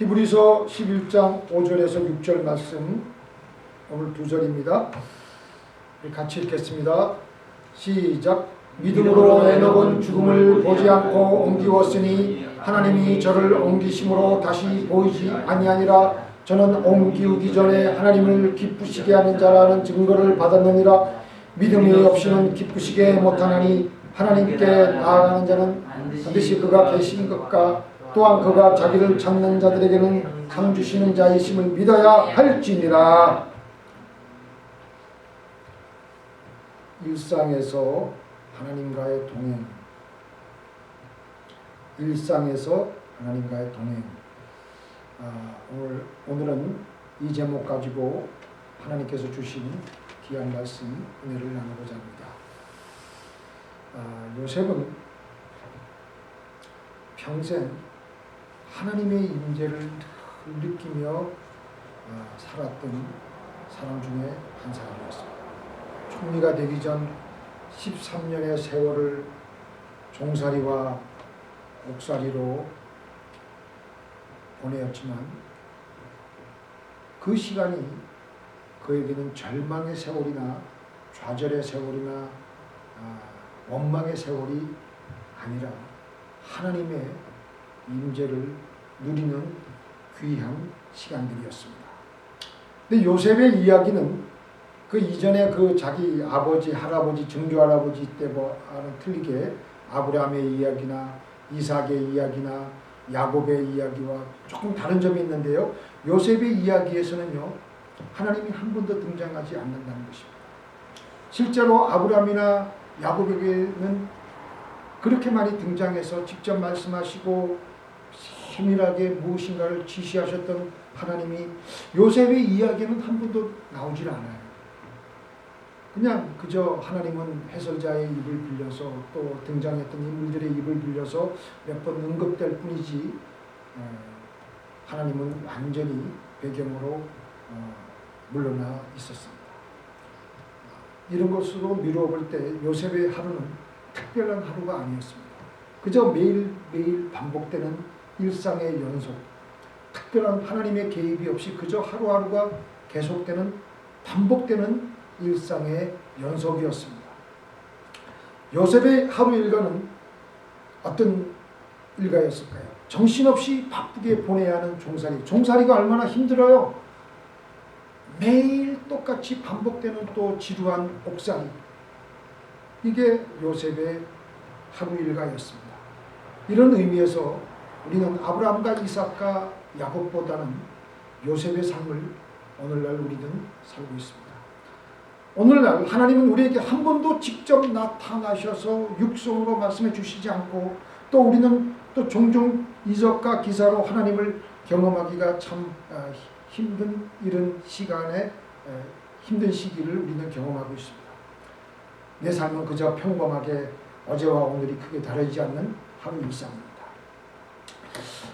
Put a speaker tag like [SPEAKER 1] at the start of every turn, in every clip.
[SPEAKER 1] 히브리서 11장 5절에서 6절 말씀 오늘 두 절입니다. 같이 읽겠습니다. 시작. 믿음으로 에녹은 죽음을 보지 않고 옮기웠으니 하나님이 저를 옮기심으로 다시 보이지 아니하니라 저는 옮기우기 전에 하나님을 기쁘시게 하는 자라는 증거를 받았느니라 믿음이 없이는 기쁘시게 못하나니 하나님께 나아가는 자는 반드시 그가 계신 것과 또한 그가 자기를 찾는 자들에게는 상 주시는 자이심을 믿어야 할지니라. 일상에서 하나님과의 동행. 일상에서 하나님과의 동행. 아, 오늘, 오늘은 이 제목 가지고 하나님께서 주신 귀한 말씀 은혜를 나누고자 합니다. 아, 요셉은 평생 하나님의 임재를 늘 느끼며 아, 살았던 사람 중에 한 사람이었습니다. 총리가 되기 전 13년의 세월을 종살이와 옥살이로 보내었지만 그 시간이 그에게는 절망의 세월이나 좌절의 세월이나 아, 원망의 세월이 아니라 하나님의 임재를 누리는 귀한 시간들이었습니다. 근데 요셉의 이야기는 그 이전에 그 자기 아버지, 할아버지, 증조 할아버지 때와는 틀리게 아브라함의 이야기나 이삭의 이야기나 야곱의 이야기와 조금 다른 점이 있는데요. 요셉의 이야기에서는요. 하나님이 한 번도 등장하지 않는다는 것입니다. 실제로 아브라함이나 야곱에게는 그렇게 많이 등장해서 직접 말씀하시고 세밀하게 무엇인가를 지시하셨던 하나님이 요셉의 이야기는 한 번도 나오질 않아요. 그냥 그저 하나님은 해설자의 입을 빌려서 또 등장했던 인물들의 입을 빌려서 몇 번 언급될 뿐이지 하나님은 완전히 배경으로 어, 물러나 있었습니다. 이런 것으로 미루어 볼 때 요셉의 하루는 특별한 하루가 아니었습니다. 그저 매일매일 반복되는 일상의 연속, 특별한 하나님의 개입이 없이 그저 하루하루가 계속되는 반복되는 일상의 연속이었습니다. 요셉의 하루 일과는 어떤 일과였을까요? 정신없이 바쁘게 보내야 하는 종살이. 종살이가 얼마나 힘들어요. 매일 똑같이 반복되는 또 지루한 옥살이. 이게 요셉의 하루 일과였습니다. 이런 의미에서 우리는 아브라함과 이삭과 야곱보다는 요셉의 삶을 오늘날 우리는 살고 있습니다. 오늘날 하나님은 우리에게 한 번도 직접 나타나셔서 육성으로 말씀해 주시지 않고 또 우리는 또 종종 이적과 기사로 하나님을 경험하기가 참 아, 힘든 이런 시간에 힘든 시기를 우리는 경험하고 있습니다. 내 삶은 그저 평범하게 어제와 오늘이 크게 다르지 않는 하루 일상입니다.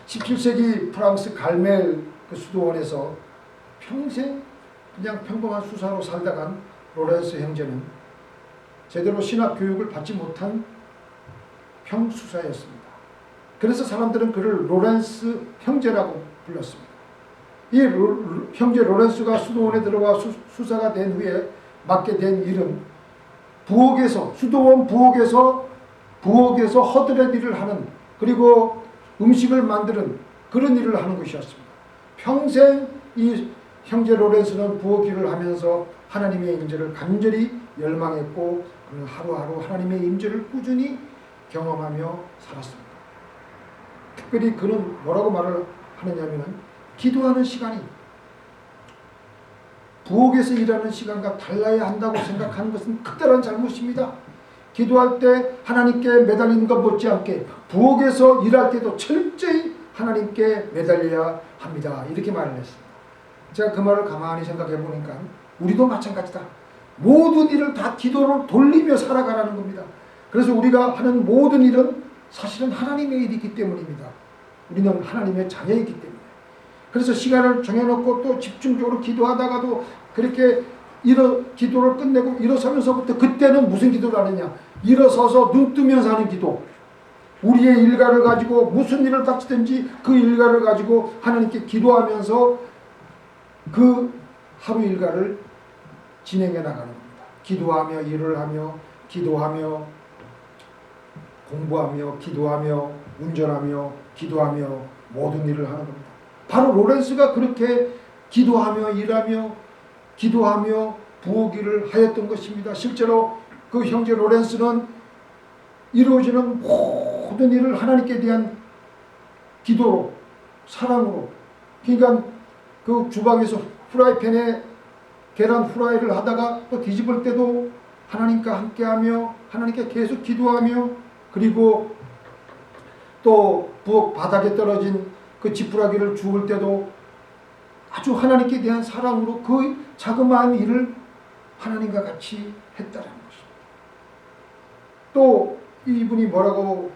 [SPEAKER 1] 17세기 프랑스 갈멜 그 수도원에서 평생 그냥 평범한 수사로 살다간 로렌스 형제는 제대로 신학 교육을 받지 못한 평수사였습니다. 그래서 사람들은 그를 로렌스 형제라고 불렀습니다. 이 로, 형제 로렌스가 수도원에 들어와 수, 수사가 된 후에 맡게 된 일은 부엌에서 수도원 부엌에서 부엌에서 허드렛 일을 하는 그리고 음식을 만드는 그런 일을 하는 것이었습니다. 평생 이 형제 로렌스는 부엌 일을 하면서 하나님의 임재를 간절히 열망했고 그는 하루하루 하나님의 임재를 꾸준히 경험하며 살았습니다. 특별히 그는 뭐라고 말을 하느냐면은 기도하는 시간이 부엌에서 일하는 시간과 달라야 한다고 생각하는 것은 크다란 잘못입니다. 기도할 때 하나님께 매달리는 것 못지않게 부엌에서 일할 때도 철저히 하나님께 매달려야 합니다. 이렇게 말을 했습니다. 제가 그 말을 가만히 생각해 보니까 우리도 마찬가지다. 모든 일을 다 기도로 돌리며 살아가라는 겁니다. 그래서 우리가 하는 모든 일은 사실은 하나님의 일이기 때문입니다. 우리는 하나님의 자녀이기 때문에. 그래서 시간을 정해놓고 또 집중적으로 기도하다가도 그렇게 일어, 기도를 끝내고 일어서면서부터 그때는 무슨 기도를 하느냐. 일어서서 눈 뜨면서 하는 기도. 우리의 일가를 가지고 무슨 일을 닥치든지 그 일가를 가지고 하나님께 기도하면서 그 하루 일과를 진행해 나가는 겁니다. 기도하며 일을 하며 기도하며 공부하며 기도하며 운전하며 기도하며 모든 일을 하는 겁니다. 바로 로렌스가 그렇게 기도하며 일하며 기도하며 일을 하였던 것입니다. 실제로 그 형제 로렌스는 이루어지는 모든 일을 하나님께 대한 기도로 사랑으로 그러니까 그 주방에서 프라이팬에 계란 후라이를 하다가 또 뒤집을 때도 하나님과 함께하며 하나님께 계속 기도하며 그리고 또 부엌 바닥에 떨어진 그 지푸라기를 주울 때도 아주 하나님께 대한 사랑으로 그 자그마한 일을 하나님과 같이 했다는 것입니다. 또 이분이 뭐라고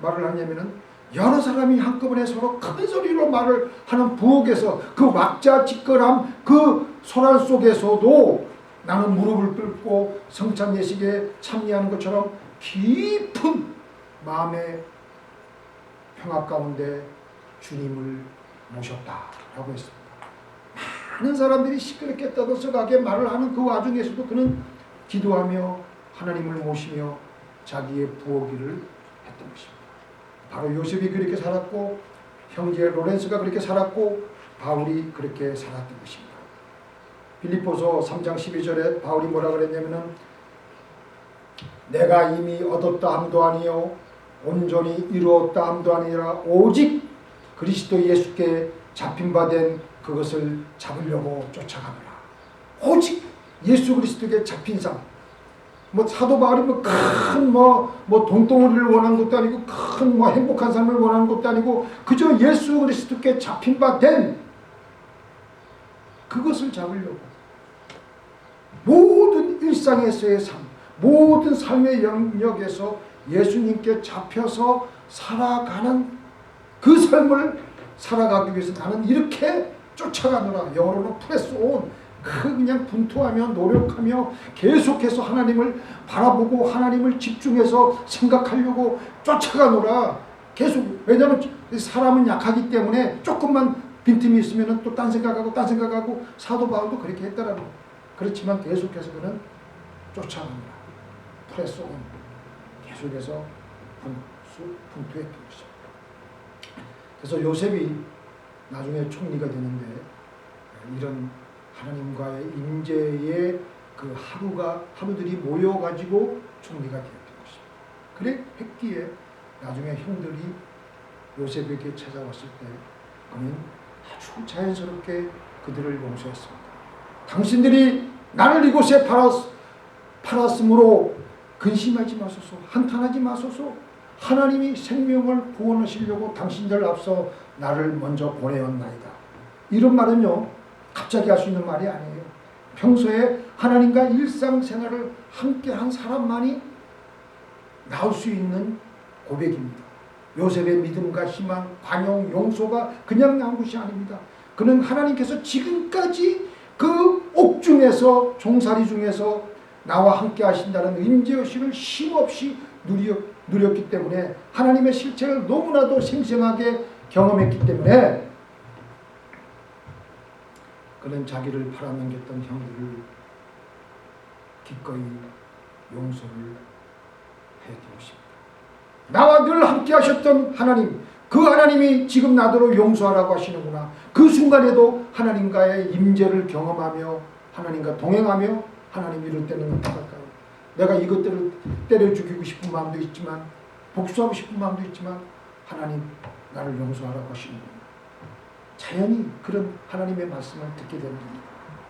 [SPEAKER 1] 말을 하냐면은 여러 사람이 한꺼번에 서로 큰 소리로 말을 하는 부엌에서 그 왁자지껄함 그 소란 속에서도 나는 무릎을 꿇고 성찬 예식에 참여하는 것처럼 깊은 마음의 평화 가운데 주님을 모셨다라고 했습니다. 많은 사람들이 시끄럽게 떠들썩하게 말을 하는 그 와중에서도 그는 기도하며 하나님을 모시며 자기의 일을 했던 것입니다. 바로 요셉이 그렇게 살았고 형제 로렌스가 그렇게 살았고 바울이 그렇게 살았던 것입니다. 빌립보서 3장 12절에 바울이 뭐라 그랬냐면은 내가 이미 얻었다 함도 아니요 온전히 이루었다 함도 아니라 오직 그리스도 예수께 잡힌 바 된 그것을 잡으려고 쫓아가노라. 오직 예수 그리스도께 잡힌 삶. 뭐 사도 바울이 뭐큰뭐뭐 뭐 동덩어리를 원하는 것도 아니고 큰 뭐 행복한 삶을 원하는 것도 아니고 그저 예수 그리스도께 잡힌 바 된 그것을 잡으려고 모든 일상에서의 삶, 모든 삶의 영역에서 예수님께 잡혀서 살아가는 그 삶을 살아가기 위해서 나는 이렇게 쫓아가노라. 영어로는 프레스 온. 그 그냥 분투하며 노력하며 계속해서 하나님을 바라보고 하나님을 집중해서 생각하려고 쫓아가노라. 계속 왜냐하면 사람은 약하기 때문에 조금만 빈틈이 있으면 또 딴 생각하고 딴 생각하고 사도 바울도 그렇게 했다라는 거. 그렇지만 계속해서 그는 쫓아갑니다. 프레스 온. 계속해서 분투했던 것입니다. 그래서 요셉이 나중에 총리가 되는데 이런 하나님과의 임재의 그 하루가 하루들이 모여 가지고 총리가 되었던 것입니다. 그래 했기에 나중에 형들이 요셉에게 찾아왔을 때 그는 아주 자연스럽게 그들을 용서했습니다. 당신들이 나를 이곳에 팔았, 팔았으므로 근심하지 마소서 한탄하지 마소서 하나님이 생명을 구원하시려고 당신들 앞서 나를 먼저 보내었나이다. 이런 말은요 갑자기 할 수 있는 말이 아니에요. 평소에 하나님과 일상생활을 함께 한 사람만이 나올 수 있는 고백입니다. 요셉의 믿음과 희망, 관용, 용서가 그냥 나온 것이 아닙니다. 그는 하나님께서 지금까지 그 옥중에서 종살이 중에서 나와 함께 하신다는 임재의식을 쉼없이 누렸, 누렸기 때문에 하나님의 실체를 너무나도 생생하게 경험했기 때문에 그는 자기를 팔아넘겼던 형들을 기꺼이 용서를 해주고 싶다. 나와 늘 함께 하셨던 하나님, 그 하나님이 지금 나더러 용서하라고 하시는구나. 그 순간에도 하나님과의 임재를 경험하며 하나님과 동행하며 하나님 이럴 때는 어떡할까요? 내가 이것들을 때려 죽이고 싶은 마음도 있지만 복수하고 싶은 마음도 있지만 하나님 나를 용서하라고 하시는구나. 자연히 그런 하나님의 말씀을 듣게 됩니다.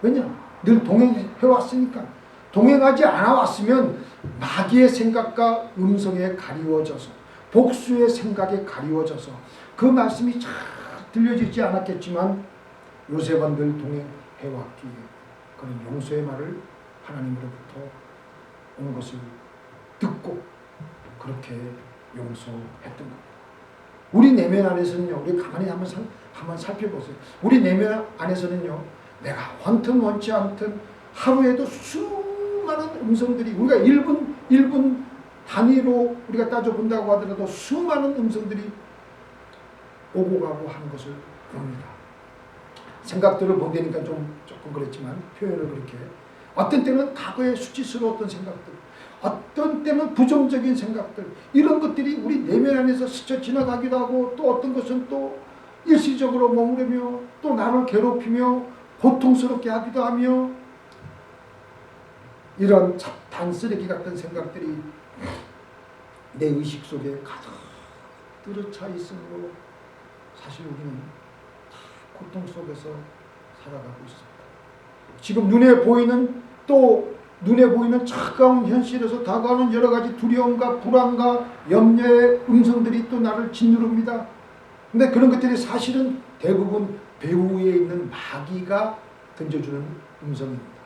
[SPEAKER 1] 왜냐? 늘 동행해 왔으니까. 동행하지 않아 왔으면 마귀의 생각과 음성에 가리워져서 복수의 생각에 가리워져서 그 말씀이 잘 들려지지 않았겠지만 요셉은 늘 동행해 왔기에 그는 용서의 말을 하나님으로부터 온 것을 듣고 그렇게 용서했던 겁니다. 우리 내면 안에서는요, 우리 가만히 한번, 살, 한번 살펴보세요. 우리 내면 안에서는요, 내가 원튼 원치 않든 하루에도 수많은 음성들이 우리가 1분, 1분 단위로 우리가 따져본다고 하더라도 수많은 음성들이 오고 가고 하는 것을 봅니다. 생각들을 본다니까 좀 조금 그렇지만 표현을 그렇게 어떤 때는 과거의 수치스러웠던 생각들 어떤 때는 부정적인 생각들 이런 것들이 우리 내면 안에서 스쳐 지나가기도 하고 또 어떤 것은 또 일시적으로 머무르며 또 나를 괴롭히며 고통스럽게 하기도 하며 이런 잡단 쓰레기 같은 생각들이 내 의식 속에 가득 들어차 있으므로 사실 우리는 다 고통 속에서 살아가고 있습니다. 지금 눈에 보이는 또 눈에 보이는 차가운 현실에서 다가오는 여러 가지 두려움과 불안과 염려의 음성들이 또 나를 짓누릅니다. 근데 그런 것들이 사실은 대부분 배후에 있는 마귀가 던져주는 음성입니다.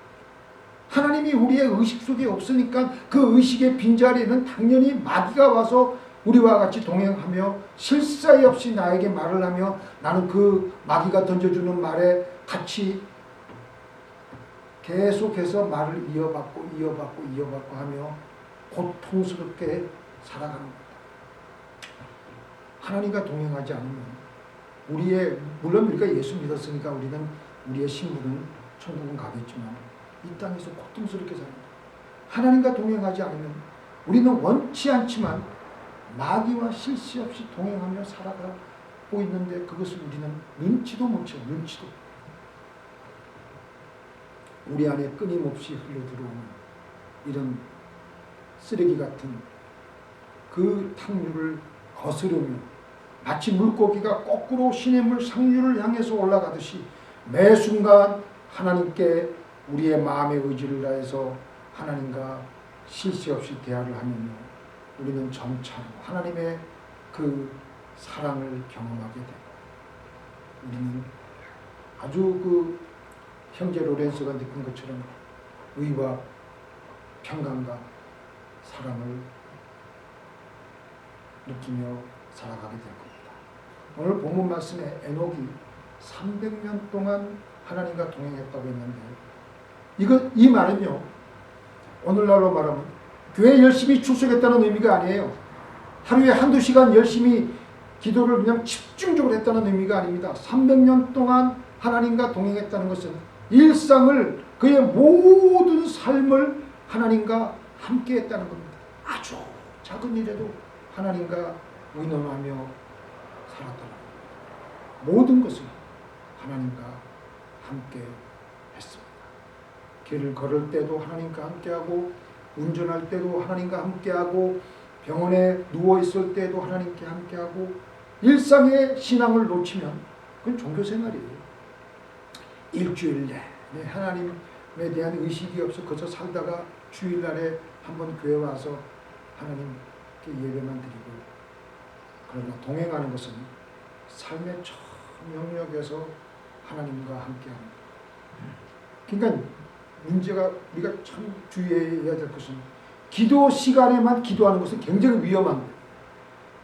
[SPEAKER 1] 하나님이 우리의 의식 속에 없으니까 그 의식의 빈자리에는 당연히 마귀가 와서 우리와 같이 동행하며 실사이 없이 나에게 말을 하며 나는 그 마귀가 던져주는 말에 같이 계속해서 말을 이어받고 이어받고 이어받고 하며 고통스럽게 살아가는 겁니다. 하나님과 동행하지 않으면 우리의 물론 우리가 예수 믿었으니까 우리는 우리의 신분은 천국은 가겠지만 이 땅에서 고통스럽게 삽니다. 하나님과 동행하지 않으면 우리는 원치 않지만 마귀와 실시 없이 동행하며 살아가고 있는데 그것을 우리는 눈치도 못 채요. 눈치도. 우리 안에 끊임없이 흘러들어오는 이런 쓰레기 같은 그 탕류를 거스르며 마치 물고기가 거꾸로 시냇물 상류를 향해서 올라가듯이 매 순간 하나님께 우리의 마음의 의지를 다해서 하나님과 실시 없이 대화를 하면요. 우리는 점차로 하나님의 그 사랑을 경험하게 되고 우리는 아주 그 형제 로렌스가 느낀 것처럼 의와 평강과 사랑을 느끼며 살아가게 될 겁니다. 오늘 본문 말씀에 에녹이 300년 동안 하나님과 동행했다고 했는데 이거 이 말은요. 오늘날로 말하면 교회 열심히 출석했다는 의미가 아니에요. 하루에 한두 시간 열심히 기도를 그냥 집중적으로 했다는 의미가 아닙니다. 300년 동안 하나님과 동행했다는 것은 일상을 그의 모든 삶을 하나님과 함께 했다는 겁니다. 아주 작은 일에도 하나님과 의논하며 살았다는 겁니다. 모든 것을 하나님과 함께 했습니다. 길을 걸을 때도 하나님과 함께하고 운전할 때도 하나님과 함께하고 병원에 누워 있을 때도 하나님께 함께하고 일상의 신앙을 놓치면 그건 종교 생활이에요. 일주일 내내 하나님에 대한 의식이 없어 거기서 살다가 주일날에 한번 교회 와서 하나님께 예배만 드리고 그러나 동행하는 것은 삶의 첫 영역에서 하나님과 함께합니다. 그러니까 문제가 우리가 참 주의해야 될 것은 기도 시간에만 기도하는 것은 굉장히 위험합니다.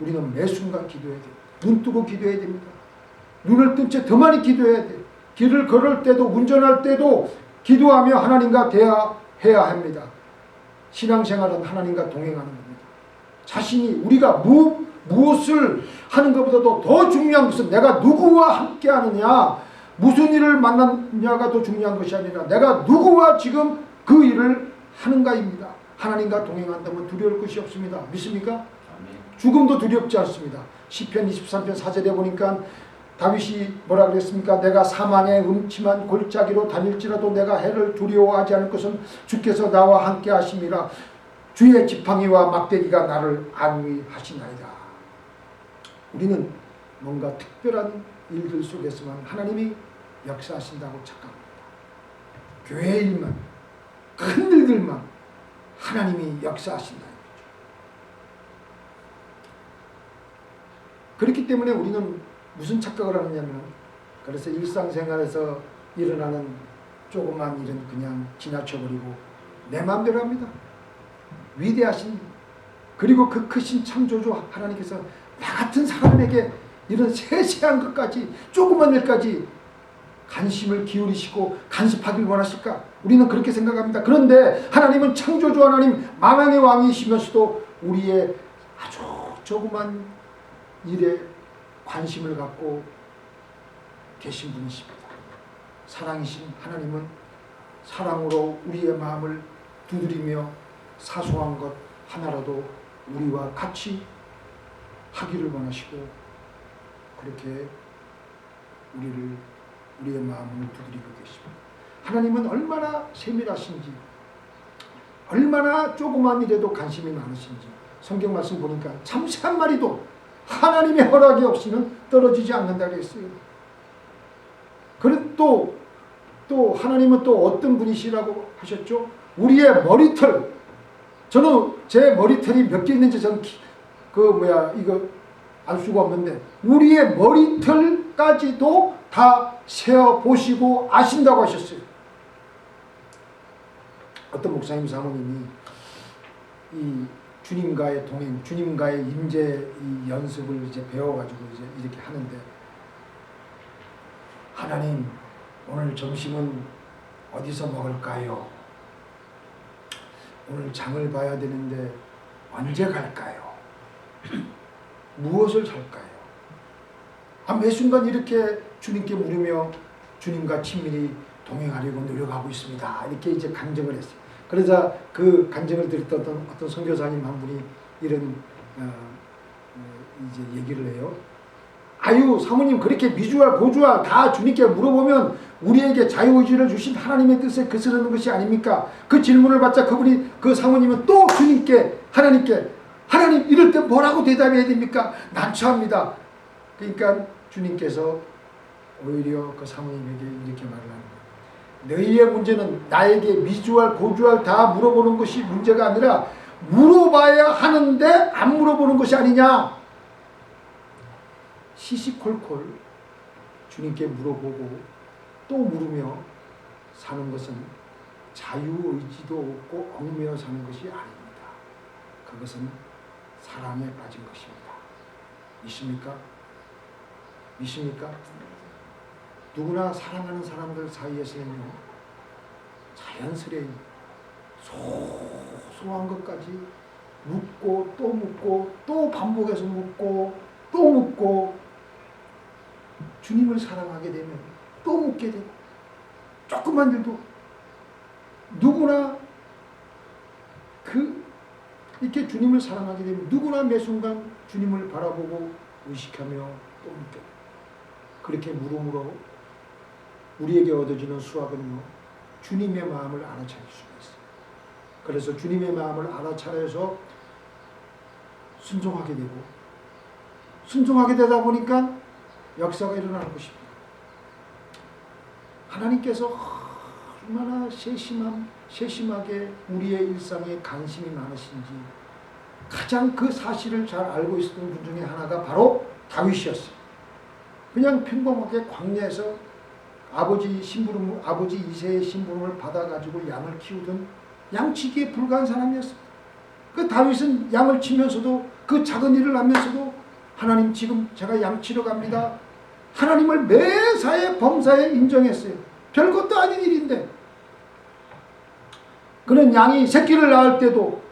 [SPEAKER 1] 우리는 매 순간 기도해야 돼요. 눈 뜨고 기도해야 됩니다. 눈을 뜬 채 더 많이 기도해야 돼요. 길을 걸을 때도 운전할 때도 기도하며 하나님과 대화해야 합니다. 신앙생활은 하나님과 동행하는 겁니다. 자신이 우리가 무, 무엇을 하는 것보다도 더 중요한 것은 내가 누구와 함께 하느냐 무슨 일을 만났냐가 더 중요한 것이 아니라 내가 누구와 지금 그 일을 하는가입니다. 하나님과 동행한다면 두려울 것이 없습니다. 믿습니까? 죽음도 두렵지 않습니다. 시편 23편 4절에 보니까 다윗이 뭐라 그랬습니까? 내가 사망의 음침한 골짜기로 다닐지라도 내가 해를 두려워하지 않을 것은 주께서 나와 함께 하심이라 주의 지팡이와 막대기가 나를 안위하시나이다. 우리는 뭔가 특별한 일들 속에서만 하나님이 역사하신다고 착각합니다. 교회 일만 큰 일들만 하나님이 역사하신다. 그렇기 때문에 우리는 무슨 착각을 하느냐면 그래서 일상생활에서 일어나는 조그만 일은 그냥 지나쳐버리고 내 마음대로 합니다. 위대하신 그리고 그 크신 창조주 하나님께서 나 같은 사람에게 이런 세세한 것까지 조그만 일까지 관심을 기울이시고 간섭하길 원하실까? 우리는 그렇게 생각합니다. 그런데 하나님은 창조주 하나님 만왕의 왕이시면서도 우리의 아주 조그만 일에 관심을 갖고 계신 분이십니다. 사랑이신 하나님은 사랑으로 우리의 마음을 두드리며 사소한 것 하나라도 우리와 같이 하기를 원하시고 그렇게 우리를 우리의 마음을 두드리고 계십니다. 하나님은 얼마나 세밀하신지 얼마나 조그만 일에도 관심이 많으신지 성경 말씀 보니까 참새 한 마리도 하나님의 허락이 없이는 떨어지지 않는다 그랬어요. 그리고 또, 또 하나님은 또 어떤 분이시라고 하셨죠? 우리의 머리털. 저는 제 머리털이 몇 개 있는지 저는 기- 그 뭐야 이거 알 수가 없는데 우리의 머리털까지도 다 세어 보시고 아신다고 하셨어요. 어떤 목사님 사모님이 이 주님과의 동행, 주님과의 임재 이 연습을 이제 배워가지고 이제 이렇게 하는데 하나님 오늘 점심은 어디서 먹을까요? 오늘 장을 봐야 되는데 언제 갈까요? 무엇을 살까요? 아, 매 순간 이렇게 주님께 물으며 주님과 친밀히 동행하려고 노력하고 있습니다. 이렇게 이제 간증을 했어요. 그러자 그 간증을 들었던 어떤, 선교사님 한 분이 이런 어, 어, 이제 얘기를 해요. 아유 사모님 그렇게 미주알 고주알 다 주님께 물어보면 우리에게 자유의지를 주신 하나님의 뜻에 거스르는 것이 아닙니까? 그 질문을 받자 그분이 그 사모님은 또 주님께 하나님께 하나님 이럴 때 뭐라고 대답해야 됩니까? 난처합니다. 그러니까 주님께서 오히려 그 사모님에게 이렇게 말을 하는 거예요. 너희의 문제는 나에게 미주알 고주알 다 물어보는 것이 문제가 아니라 물어봐야 하는데 안 물어보는 것이 아니냐. 시시콜콜 주님께 물어보고 또 물으며 사는 것은 자유의지도 없고 얽매여 사는 것이 아닙니다. 그것은 사랑에 빠진 것입니다. 믿습니까? 믿습니까? 누구나 사랑하는 사람들 사이에서는요, 자연스레 소소한 것까지 묻고 또 묻고 또 반복해서 묻고 또 묻고 주님을 사랑하게 되면 또 묻게 되고 조금만 일도 누구나 그 이렇게 주님을 사랑하게 되면 누구나 매 순간 주님을 바라보고 의식하며 또 묻게 돼요. 그렇게 물음으로 우리에게 얻어지는 수학은요 주님의 마음을 알아차릴 수가 있어요. 그래서 주님의 마음을 알아차려서 순종하게 되고 순종하게 되다 보니까 역사가 일어나는 것입니다. 하나님께서 얼마나 세심함, 세심하게 우리의 일상에 관심이 많으신지 가장 그 사실을 잘 알고 있었던 분 중에 하나가 바로 다윗이었어요. 그냥 평범하게 광야에서 아버지 심부름, 아버지 이세의 심부름을 받아가지고 양을 키우던 양치기에 불과한 사람이었습니다. 그 다윗은 양을 치면서도 그 작은 일을 하면서도 하나님 지금 제가 양 치러 갑니다. 하나님을 매사에 범사에 인정했어요. 별것도 아닌 일인데. 그는 양이 새끼를 낳을 때도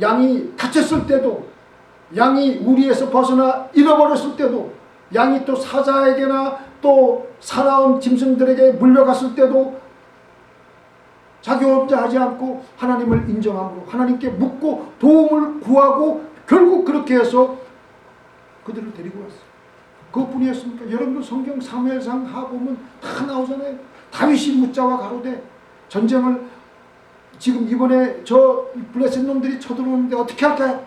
[SPEAKER 1] 양이 다쳤을 때도 양이 우리에서 벗어나 잃어버렸을 때도 양이 또 사자에게나 또 사나운 짐승들에게 물려갔을 때도 자기 혼자 하지 않고 하나님을 인정함으로 하나님께 묻고 도움을 구하고 결국 그렇게 해서 그들을 데리고 왔어요. 그것뿐이었습니까? 여러분들 성경 사무엘상 하 보면 다 나오잖아요. 다윗이 묻자와 가로되 전쟁을 지금 이번에 저 블레셋 놈들이 쳐들어오는데 어떻게 할까요?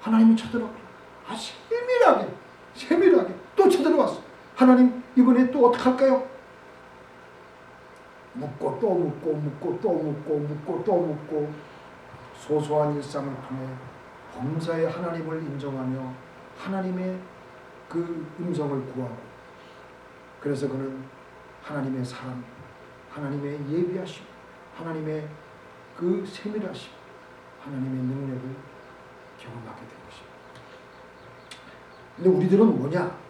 [SPEAKER 1] 하나님이 쳐들어와. 아 세밀하게 세밀하게 또 쳐들어왔어. 하나님 이번에 또 어떻게 할까요? 묻고 또 묻고 묻고 또 묻고 묻고 또 묻고 소소한 일상을 통해 범사의 하나님을 인정하며 하나님의 그 음성을 구하고 그래서 그는 하나님의 사랑, 하나님의 예비하심, 하나님의 그 세밀하심, 하나님의 능력을 경험하게 된 것입니다. 근데 우리들은 뭐냐?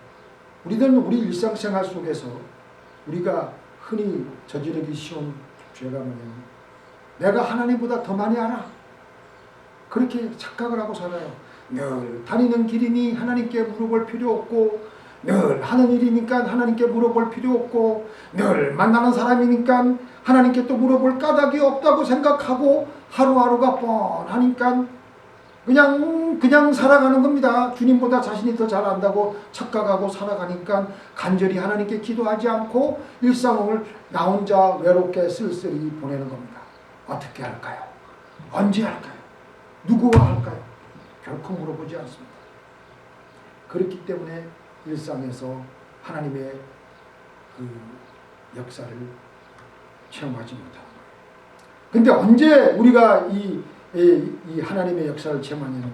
[SPEAKER 1] 우리들은 우리 일상생활 속에서 우리가 흔히 저지르기 쉬운 죄가 뭐냐면 내가 하나님보다 더 많이 알아. 그렇게 착각을 하고 살아요. 늘 다니는 길이니 하나님께 물어볼 필요 없고 늘 하는 일이니까 하나님께 물어볼 필요 없고 늘 만나는 사람이니까 하나님께 또 물어볼 까닭이 없다고 생각하고 하루하루가 뻔하니까 그냥 그냥 살아가는 겁니다. 주님보다 자신이 더 잘 안다고 착각하고 살아가니까 간절히 하나님께 기도하지 않고 일상을 나 혼자 외롭게 쓸쓸히 보내는 겁니다. 어떻게 할까요? 언제 할까요? 누구와 할까요? 결코 물어보지 않습니다. 그렇기 때문에 일상에서 하나님의 그 역사를 체험하지 못하는 거예요. 근데 언제 우리가 이, 이, 이 하나님의 역사를 체험하냐면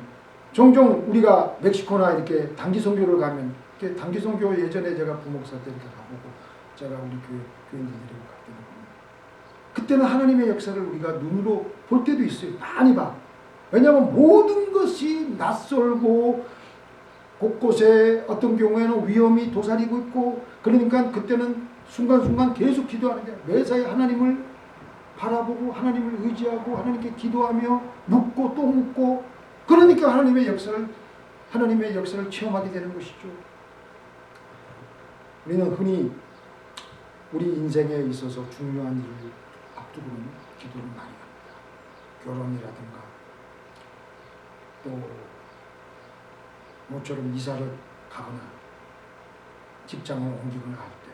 [SPEAKER 1] 종종 우리가 멕시코나 이렇게 단기 선교를 가면 이렇게 단기 선교 예전에 제가 부목사 때 이렇게 가보고 제가 우리 교회 교인들 데리고 갈 때는 보면 그때는 하나님의 역사를 우리가 눈으로 볼 때도 있어요. 많이 봐. 왜냐하면 모든 것이 낯설고 곳곳에 어떤 경우에는 위험이 도사리고 있고 그러니까 그때는 순간순간 계속 기도하는 게 매사에 하나님을 바라보고 하나님을 의지하고 하나님께 기도하며 묻고 또 묻고 그러니까 하나님의 역사를 하나님의 역사를 체험하게 되는 것이죠. 우리는 흔히 우리 인생에 있어서 중요한 일을 앞두고는 기도를 많이 합니다. 결혼이라든가 또 모처럼 이사를 가거나 직장을 옮기거나 할 때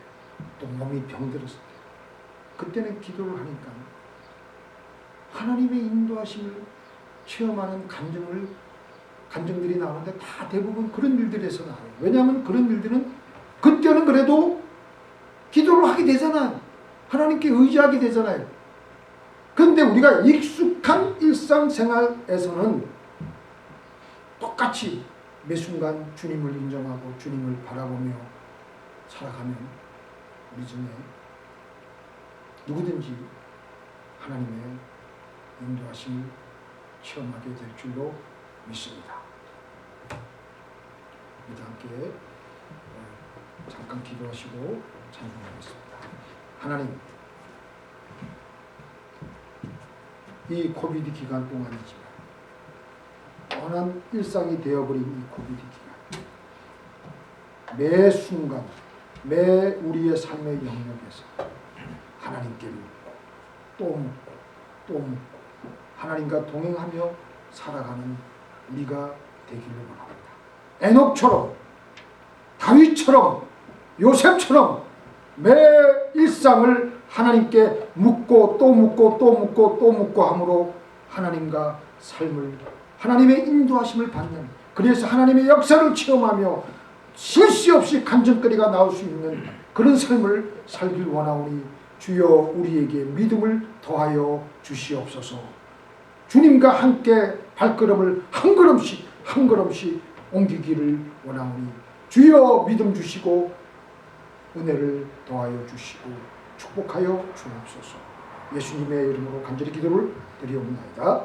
[SPEAKER 1] 또 몸이 병들었을 때 그때는 기도를 하니까 하나님의 인도하심을 체험하는 감정을 감정들이 나오는데 다 대부분 그런 일들에서 나와요. 왜냐하면 그런 일들은 그때는 그래도 기도를 하게 되잖아요. 하나님께 의지하게 되잖아요. 그런데 우리가 익숙한 일상생활에서는 똑같이 매 순간 주님을 인정하고 주님을 바라보며 살아가면 우리 중에 누구든지 하나님의 인도하심을 체험하게 될 줄로 믿습니다. 우리 함께 어, 잠깐 기도하시고 찬송하겠습니다. 하나님, 이 코비드 기간 동안이지만 뻔한 일상이 되어버린 이 코비드 기간 매 순간 매 우리의 삶의 영역에서 하나님께 묻고 또 묻고 또 묻고 하나님과 동행하며 살아가는 우리가 되기를 원합니다. 에녹처럼 다윗처럼 요셉처럼 매 일상을 하나님께 묻고 또 묻고 또 묻고 또 묻고 함으로 하나님과 삶을 하나님의 인도하심을 받는 그래서 하나님의 역사를 체험하며 쉴새 없이 간증거리가 나올 수 있는 그런 삶을 살길 원하오니 주여 우리에게 믿음을 더하여 주시옵소서. 주님과 함께 발걸음을 한 걸음씩 한 걸음씩 옮기기를 원하오니 주여 믿음 주시고 은혜를 더하여 주시고 축복하여 주옵소서. 예수님의 이름으로 간절히 기도를 드리옵나이다.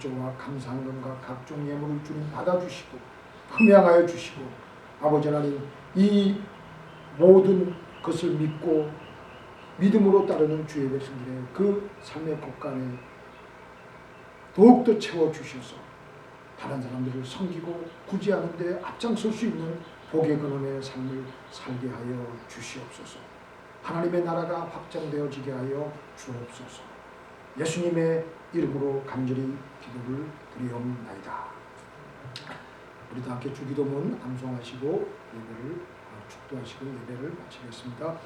[SPEAKER 1] 11조와 감사함과 각종 예물을 주님 받아주시고 흠양하여 주시고 아버지 하나님 이 모든 것을 믿고 믿음으로 따르는 주의 백성들의 그 삶의 곳간에 더욱더 채워주셔서 다른 사람들을 섬기고 구제하는 데 앞장설 수 있는 복의 근원의 삶을 살게 하여 주시옵소서. 하나님의 나라가 확장되어지게 하여 주옵소서. 예수님의 이름으로 간절히 기도를 드리옵나이다. 우리 다 함께 주기도문 암송하시고 예배를 어, 축도하시고 예배를 마치겠습니다.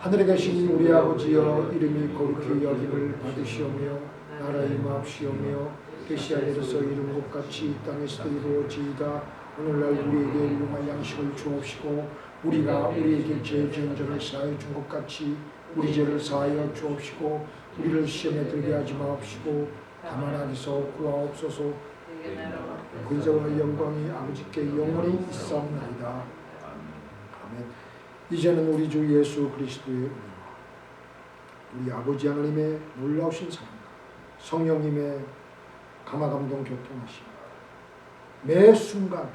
[SPEAKER 1] 하늘에 계신 우리 아버지여 이름이 거룩히 여김을 받으시오며 나라 임하옵시오며 계시 하늘에서 이룬 것 같이 이 땅에서도 이루어지이다 오늘날 우리에게 일용할 양식을 주옵시고 우리가 우리에게 죄 지은 자를 사하여 준 것 같이 우리 죄를 사하여 주옵시고 우리를 시험에 들게 하지 마옵시고 다만 악에서 구하옵소서. 근세와 영광이 아버지께 영원히 있사옵나이다. 아멘. 이제는 우리 주 예수 그리스도의 은혜와 우리 아버지 하나님의 놀라우신 사랑과 성령님의 감화감동 교통하심 매 순간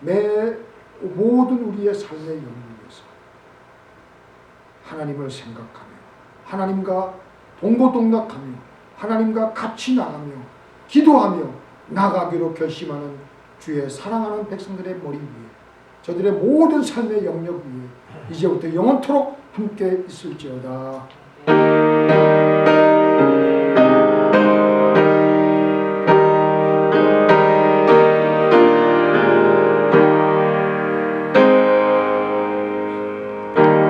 [SPEAKER 1] 매 모든 우리의 삶의 영역에서 하나님을 생각하며 하나님과 동고동락하며 하나님과 같이 나가며 기도하며 나가기로 결심하는 주의 사랑하는 백성들의 머리 위에 저들의 모든 삶의 영역 위에 이제부터 영원토록 함께 있을지어다.